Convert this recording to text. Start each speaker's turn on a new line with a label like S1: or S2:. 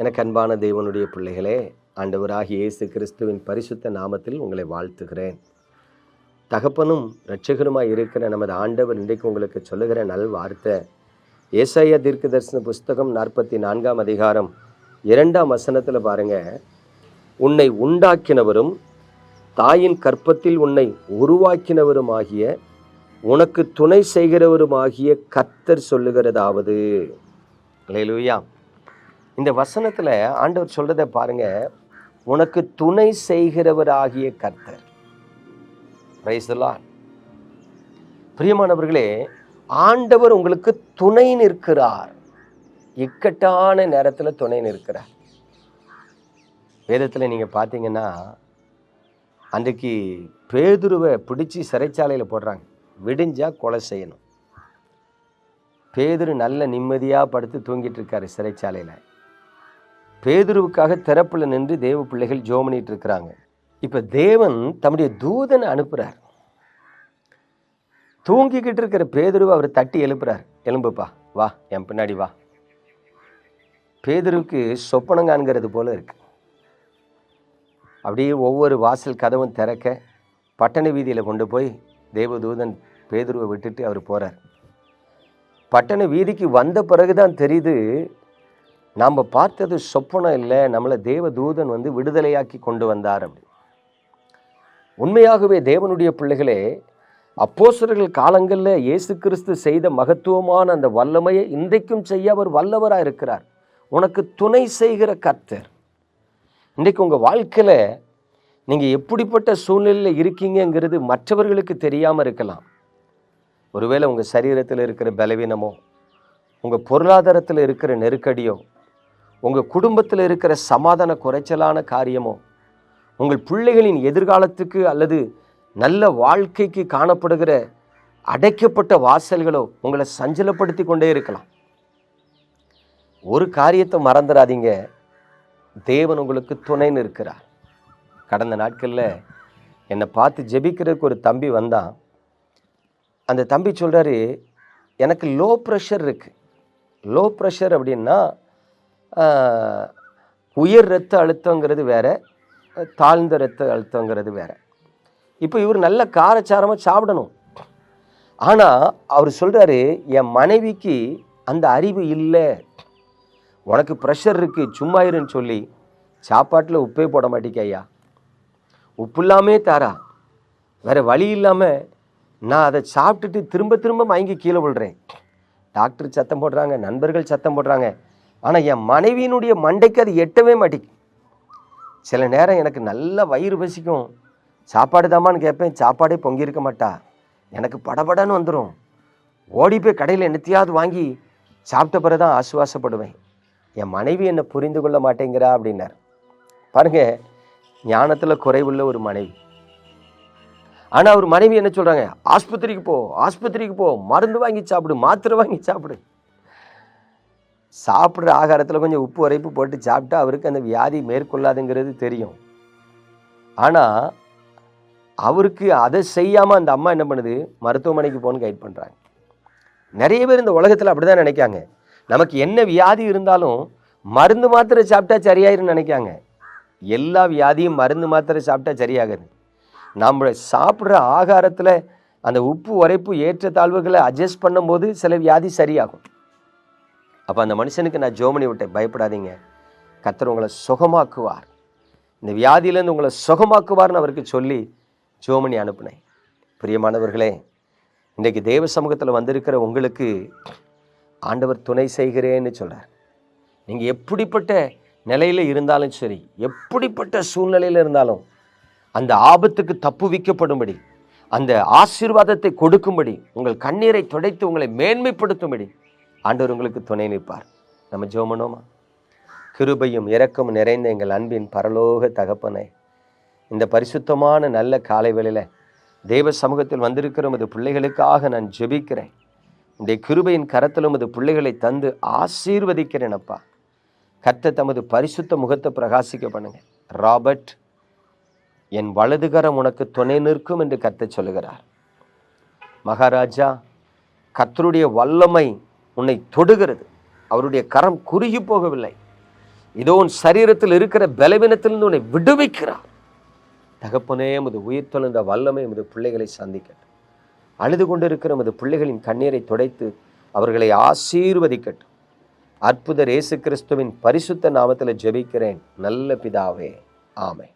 S1: எனக்கு அன்பான தேவனுடைய பிள்ளைகளே ஆண்டவராகி இயேசு கிறிஸ்துவின் பரிசுத்த நாமத்தில் உங்களை வாழ்த்துகிறேன். தகப்பனும் இரட்சகருமாய் இருக்கிற நமது ஆண்டவர் இன்றைக்கு உங்களுக்கு சொல்லுகிற நல் வார்த்தை ஏசாய தீர்க்க தரிசன புஸ்தகம் நாற்பத்தி நான்காம் அதிகாரம் இரண்டாம் வசனத்தில் பாருங்கள் உன்னை உண்டாக்கினவரும் தாயின் கற்பத்தில் உன்னை உருவாக்கினவருமாகிய உனக்கு துணை செய்கிறவருமாகிய கர்த்தர் சொல்லுகிறதாவது. லேலுயா இந்த வசனத்தில் ஆண்டவர் சொல்கிறத பாருங்க. உனக்கு துணை செய்கிறவராகிய கர்த்தர். Praise பிரியமானவர்களே ஆண்டவர் உங்களுக்கு துணை நிற்கிறார். இக்கட்டான நேரத்தில் துணை நிற்கிறார். வேதத்தில் நீங்கள் பார்த்தீங்கன்னா அன்றைக்கு பேதுருவை பிடிச்சி சிறைச்சாலையில் போடுறாங்க. விடிஞ்சா கொலை செய்யணும். பேதுரு நல்ல நிம்மதியாக படுத்து தூங்கிட்டு இருக்காரு சிறைச்சாலையில். பேதுருவுக்காக திறப்பில் நின்று தேவ பிள்ளைகள் ஜோம் பண்ணிட்டு இருக்கிறாங்க. இப்போ தேவன் தம்முடைய தூதனை அனுப்புகிறார் தூங்கிக்கிட்டு இருக்கிற பேதுருவை அவர் தட்டி எழுப்புறார். எலும்புப்பா வா என் பின்னாடி வா. பேதுருவுக்கு சொப்பனங்கான்கிறது போல இருக்கு. அப்படியே ஒவ்வொரு வாசல் கதவும் திறக்க பட்டண வீதியில் கொண்டு போய் தேவதூதன் பேதுருவை விட்டுட்டு அவர் போகிறார் பட்டண வீதிக்கு வந்த பிறகு தான் தெரியுது நாம் பார்த்தது சொப்பனம் இல்லை நம்மளை தேவதூதன் வந்து விடுதலையாக்கி கொண்டு வந்தார் அப்படி. உண்மையாகவே தேவனுடைய பிள்ளைகளே அப்போசர்கள் காலங்களில் இயேசு கிறிஸ்து செய்த மகத்துவமான அந்த வல்லமையை இன்றைக்கும் செய்ய அவர் வல்லவராக இருக்கிறார். உனக்கு துணை செய்கிற கர்த்தர். இன்றைக்கு உங்கள் வாழ்க்கையில் நீங்கள் எப்படிப்பட்ட சூழ்நிலையில் இருக்கீங்கங்கிறது மற்றவர்களுக்கு தெரியாமல் இருக்கலாம். ஒருவேளை உங்கள் சரீரத்தில் இருக்கிற பலவீனமோ உங்கள் பொருளாதாரத்தில் இருக்கிற நெருக்கடியோ உங்கள் குடும்பத்தில் இருக்கிற சமாதான குறைச்சலான காரியமோ உங்கள் பிள்ளைகளின் எதிர்காலத்துக்கு அல்லது நல்ல வாழ்க்கைக்கு காணப்படுகிற அடைக்கப்பட்ட வாசல்களோ உங்களை சஞ்சலப்படுத்தி கொண்டே இருக்கலாம். ஒரு காரியத்தை மறந்துடாதீங்க தேவன் உங்களுக்கு துணைன்னு இருக்கிறார் கடந்த நாட்களில் என்னை பார்த்து ஜெபிக்கிறதுக்கு ஒரு தம்பி வந்தான். அந்த தம்பி சொல்கிறாரு எனக்கு லோ ப்ரெஷர் இருக்குது லோ ப்ரெஷர் அப்படின்னா உயர் இரத்த அழுத்தங்கிறது வேற தாழ்ந்த இரத்த அழுத்தங்கிறது வேற. இப்போ இவர் நல்ல காரச்சாரமாக சாப்பிடணும். ஆனால் அவர் சொல்கிறாரு என் மனைவிக்கு அந்த அறிவு இல்லை. உனக்கு ப்ரெஷர் இருக்குது சும்மா இருன்னு சொல்லி சாப்பாட்டில் உப்பே போட மாட்டேங்க ஐயா. உப்பு இல்லாமே தாரா. வேறு வழி இல்லாமல் நான் அதை சாப்பிட்டுட்டு திரும்ப திரும்ப மயங்கி கீழே விழுறேன். டாக்டர் சத்தம் போடுறாங்க நண்பர்கள் சத்தம் போடுறாங்க. ஆனால் என் மனைவியினுடைய மண்டைக்கு அது எட்டவே மாட்டேங்குது. சில நேரம் எனக்கு நல்ல வயிறு பசிக்கும். சாப்பாடு தாமான்னு கேட்பேன் சாப்பாடே பொங்கியிருக்க மாட்டா. எனக்கு படபடன்னு வந்துடும் ஓடி போய் கடையில் என்னத்தையாவது வாங்கி சாப்பிட்ட பிறகு தான் ஆசுவாசப்படுவேன். என் மனைவி என்னை புரிந்து கொள்ள மாட்டேங்கிறா அப்படின்னார். பாருங்கள் ஞானத்தில் குறைவுள்ள ஒரு மனைவி. ஆனால் அவர் மனைவி என்ன சொல்கிறாங்க ஆஸ்பத்திரிக்கு போ ஆஸ்பத்திரிக்கு போ மருந்து வாங்கி சாப்பிடு மாத்திரை வாங்கி சாப்பிடு. சாப்பிட்ற ஆகாரத்தில் கொஞ்சம் உப்பு உரைப்பு போட்டு சாப்பிட்டா அவருக்கு அந்த வியாதி மேற்கொள்ளாதுங்கிறது தெரியும். ஆனால் அவருக்கு அதை செய்யாமல் அந்த அம்மா என்ன பண்ணுது? மருத்துவமனைக்கு போகணுன்னு கைட் பண்ணுறாங்க நிறைய பேர் இந்த உலகத்தில் அப்படி தான் நினைக்காங்க. நமக்கு என்ன வியாதி இருந்தாலும் மருந்து மாத்திரை சாப்பிட்டா சரியாயிருன்னு நினைக்காங்க. எல்லா வியாதியும் மருந்து மாத்திரை சாப்பிட்டா சரியாகுது. நம்ம சாப்பிட்ற ஆகாரத்தில் அந்த உப்பு உரைப்பு ஏற்ற தாழ்வுகளை அட்ஜஸ்ட் பண்ணும்போது சில வியாதி சரியாகும். அப்போ அந்த மனுஷனுக்கு நான் ஜோமனி விட்டேன். பயப்படாதீங்க. கத்தர் உங்களை சுகமாக்குவார். இந்த வியாதியிலேருந்து உங்களை சுகமாக்குவார்னு அவருக்கு சொல்லி ஜோமனி அனுப்புனேன். பிரியமானவர்களே இன்றைக்கு தேவ சமூகத்தில் வந்திருக்கிற உங்களுக்கு ஆண்டவர் துணை செய்கிறேன்னு சொல்கிறார் நீங்கள் எப்படிப்பட்ட நிலையில் இருந்தாலும் சரி எப்படிப்பட்ட சூழ்நிலையில் இருந்தாலும் அந்த ஆபத்துக்கு தப்புவிக்கப்படும்படி அந்த ஆசீர்வாதத்தை கொடுக்கும்படி உங்கள் கண்ணீரை துடைத்து உங்களை மேன்மைப்படுத்தும்படி ஆண்டவர் உங்களுக்கு துணை நிற்பார். நம்ம ஜோமனோமா? கிருபையும் இரக்கமும் நிறைந்த எங்கள் அன்பின் பரலோக தகப்பனே இந்த பரிசுத்தமான நல்ல காலை வேளையில் சமூகத்தில் வந்திருக்கிற உமது பிள்ளைகளுக்காக நான் ஜெபிக்கிறேன். இந்த கிருபையின் கரத்தில் உமது பிள்ளைகளை தந்து ஆசீர்வதிக்கிறேன் அப்பா. கர்த்த தமது பரிசுத்த முகத்தை பிரகாசிக்க பண்ணுங்க. ராபர்ட் என் வலதுகரம் உனக்கு துணை நிற்கும் என்று கத்த சொல்லுகிறார். மகாராஜா கர்த்தருடைய வல்லமை உன்னை தொடுகிறது. அவருடைய கரம் குறுகி போகவில்லை. இதோ உன் சரீரத்தில் இருக்கிற பலவீனத்திலிருந்து உன்னை விடுவிக்கிறார். தகப்பனே எமது உயிர் தொழுந்த வல்லமை எமது பிள்ளைகளை சந்திக்கட்டும். அழுது கொண்டிருக்கிற எமது பிள்ளைகளின் கண்ணீரை துடைத்து அவர்களை ஆசீர்வதிக்கட்டும். அற்புதர் இயேசு கிறிஸ்துவின் பரிசுத்த நாமத்தில் ஜெபிக்கிறேன். நல்ல பிதாவே. ஆமை